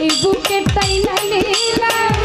এই বুকে তাই নাই নিলাম